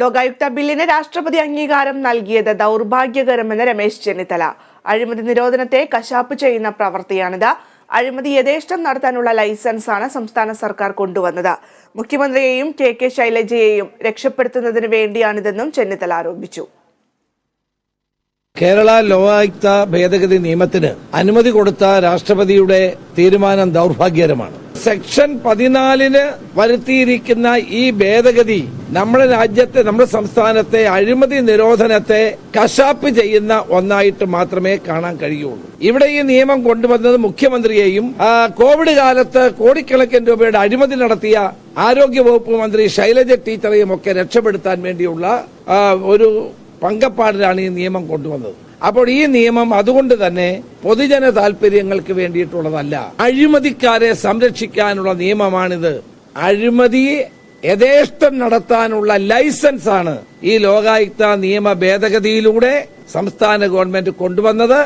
ലോകായുക്ത ബില്ലിന് രാഷ്ട്രപതി അംഗീകാരം നൽകിയത് ദൗർഭാഗ്യകരമെന്ന് രമേശ് ചെന്നിത്തല. അഴിമതി നിരോധനത്തെ കശാപ്പ് ചെയ്യുന്ന പ്രവൃത്തിയാണിത്. അഴിമതി യഥേഷ്ടം നടത്താനുള്ള ലൈസൻസാണ് സംസ്ഥാന സർക്കാർ കൊണ്ടുവന്നത്. മുഖ്യമന്ത്രിയെയും കെ കെ ശൈലജയെയും രക്ഷപ്പെടുത്തുന്നതിന് വേണ്ടിയാണിതെന്നും ചെന്നിത്തല ആരോപിച്ചു. കേരള ലോകായുക്ത ഭേദഗതി നിയമത്തിന് അനുമതി കൊടുത്ത രാഷ്ട്രപതിയുടെ തീരുമാനം ദൗർഭാഗ്യകരമാണ്. സെക്ഷൻ പതിനാലിന് വരുത്തിയിരിക്കുന്ന ഈ ഭേദഗതി നമ്മുടെ രാജ്യത്തെ നമ്മുടെ സംസ്ഥാനത്തെ അഴിമതി നിരോധനത്തെ കശാപ്പ് ചെയ്യുന്ന ഒന്നായിട്ട് മാത്രമേ കാണാൻ കഴിയുള്ളൂ. ഇവിടെ ഈ നിയമം കൊണ്ടുവന്നത് മുഖ്യമന്ത്രിയെയും കോവിഡ് കാലത്ത് കോടിക്കണക്കിന് രൂപയുടെ അഴിമതി നടത്തിയ ആരോഗ്യ വകുപ്പ് മന്ത്രി ശൈലജ ടീച്ചറെയും ഒക്കെ രക്ഷപ്പെടുത്താൻ വേണ്ടിയുള്ള ഒരു പങ്കപ്പാടിലാണ് ഈ നിയമം കൊണ്ടുവന്നത്. അപ്പോൾ ഈ നിയമം അതുകൊണ്ട് തന്നെ പൊതുജന താല്പര്യങ്ങൾക്ക് വേണ്ടിയിട്ടുള്ളതല്ല. അഴിമതിക്കാരെ സംരക്ഷിക്കാനുള്ള നിയമമാണിത്. അഴിമതി യഥേഷ്ടം നടത്താനുള്ള ലൈസൻസ് ആണ് ഈ ലോകായുക്ത നിയമ ഭേദഗതിയിലൂടെ സംസ്ഥാന ഗവൺമെന്റ് കൊണ്ടുവന്നത്.